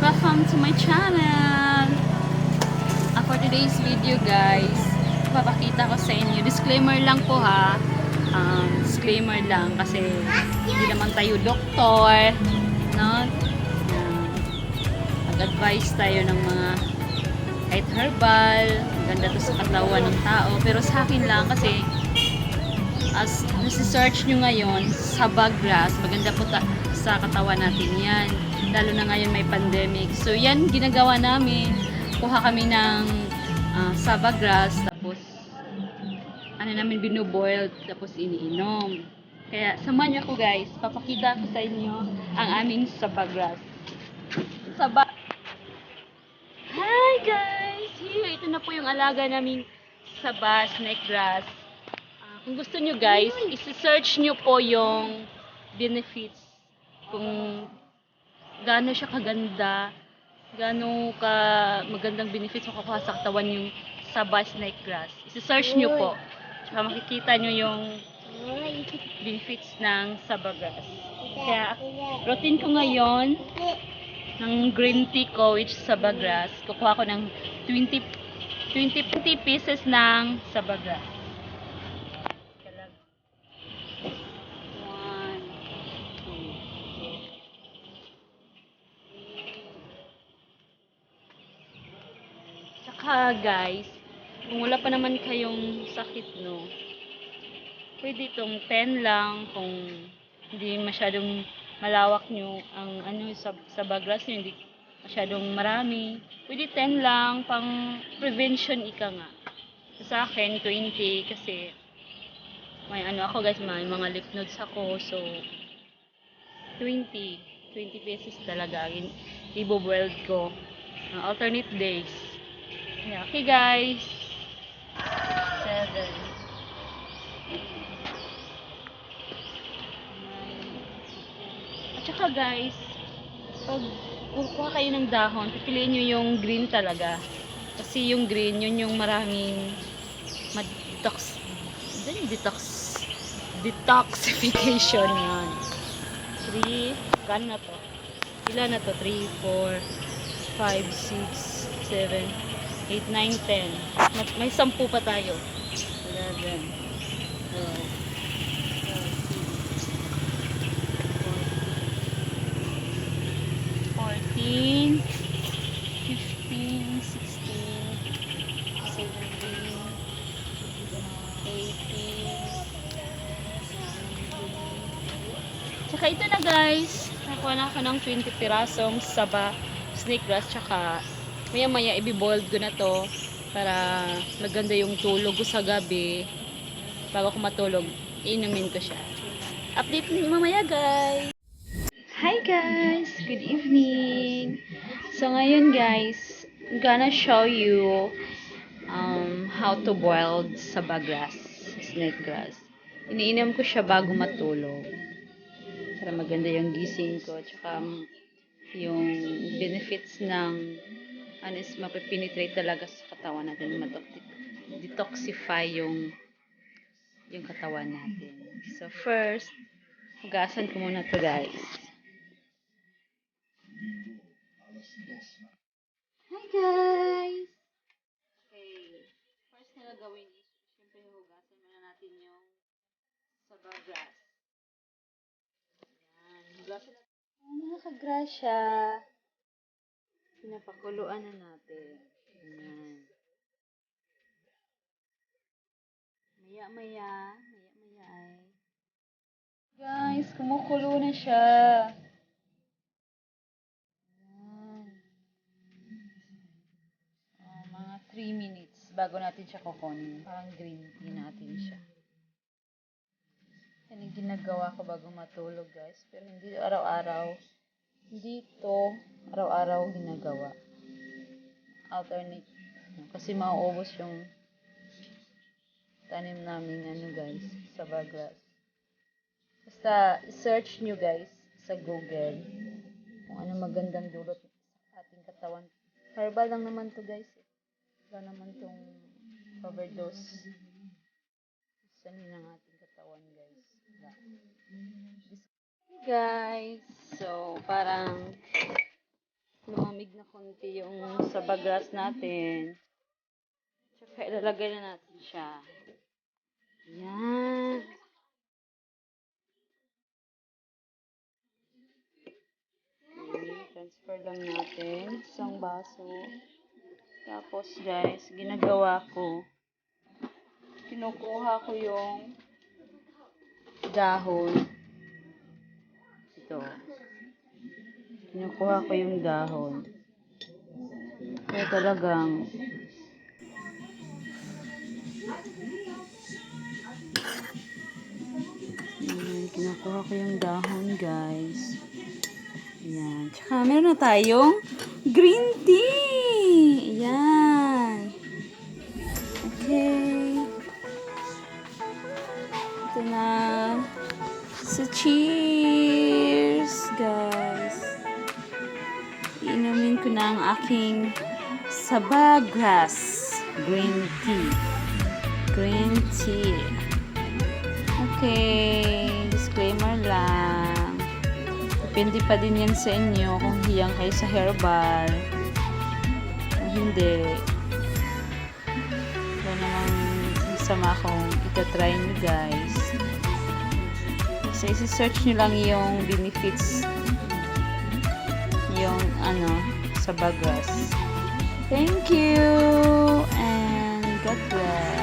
Welcome to my channel! Uh, for today's video guys, papakita ko sa inyo. Disclaimer lang po ha. Um, disclaimer lang kasi hindi naman tayo doktor. No? Mag-advise tayo ng mga kahit herbal, ganda to sa katawan ng tao. Pero sa akin lang kasi as nasi-search nyo ngayon sa grass, maganda po ta- sa katawan natin yan. Lalo na ngayon may pandemic. So yan ginagawa namin. Kuha kami ng uh, grass tapos ano namin binuboil tapos iniinom. Kaya samahan niyo ako guys. Papakita ko sa inyo ang aming grass. Saba Hi guys! Here, ito na po yung alaga naming saba snake grass. Ah, kung gusto nyo guys, isi-search nyo po yung benefits. Kung gaano siya kaganda, gaano ka magandang benefits makukuha sa katawan yung Sabah snake grass. Isi-search nyo po. Tsaka makikita nyo yung benefits ng Sabah grass. Kaya, routine ko ngayon, ng green tea ko, which grass, kukuha ko ng 20 20, 20 pieces ng two, Saka guys, kung wala pa naman kayong sakit no, pwede itong 10 lang kung hindi masyadong malawak nyo ang ano sa, sa bagras nyo, hindi masyadong marami. Pwede 10 lang pang prevention ika nga. Sa akin, 20 kasi may ano ako guys, may mga lymph nodes ako. So, 20. 20 pesos talaga. Ibo-boiled ko. Uh, alternate days. Yeah, okay guys. 7. At saka guys, pag kukuha kayo ng dahon, pipiliin nyo yung green talaga. Kasi yung green, yun yung maraming ma-detox. Ano yung detox? Detoxification yan. 3, kan na to? Ilan na to? 3, 4, 5, 6, 7, 8, 9, 10. May, may 10 pa tayo. 11, 12, 14, 15, 16, 17, 18. Tsaka ito na guys. Nakuha na ako ng 20 pirasong saba snake grass. Tsaka maya maya ibibold ko na to para maganda yung tulog ko sa gabi. Bago ko matulog, inumin ko siya. Update mamaya guys. Good evening! So ngayon guys, I'm gonna show you um, how to boil saba grass, snake grass. Iniinom ko siya bago matulog. Para maganda yung gising ko. Tsaka um, yung benefits ng ano is mapipenetrate talaga sa katawan natin. Detoxify yung yung katawan natin. So first, hugasan ko muna to guys. Hi guys! Okay. First na gagawin is, syempre hugasan muna natin yung saba grass. Yan. Hugasan natin. Oh, mga kagrasya. Pinapakuluan na natin. Yan. Maya maya. Maya maya ay. Guys, kumukulo na siya. Yan. Ah, mga 3 minutes bago natin siya kukunin. Parang green tea natin siya. Yan yung ginagawa ko bago matulog, guys. Pero hindi araw-araw. Hindi ito araw-araw ginagawa. Alternate. Kasi mauubos yung tanim namin ano guys, sa baglas. Basta search nyo guys sa Google kung ano magandang dulot sa ating katawan. Herbal lang naman to guys. eh. Wala naman tong overdose. Sanin ng ating katawan guys. Wala. Hey guys, so parang lumamig na konti yung sabagras natin. Tsaka ilalagay na natin siya. Yan. Okay, transfer lang natin isang baso. Tapos guys, ginagawa ko, kinukuha ko yung dahon. Ito. Kinukuha ko yung dahon. Kaya talagang Ayan, kinukuha ko yung dahon, guys. Ayan. Tsaka, meron na tayong green tea. Ayan. Okay. Ito na. So, cheers, guys. Iinumin ko na ang aking Sabagras green tea. Green tea. Okay, disclaimer lang. Depende pa din yan sa inyo kung hiyang kayo sa herbal. Hindi, wala namang sama kung itatry nyo guys. So, isi-search nyo lang yung benefits yung ano, sa bagas. Thank you and God bless.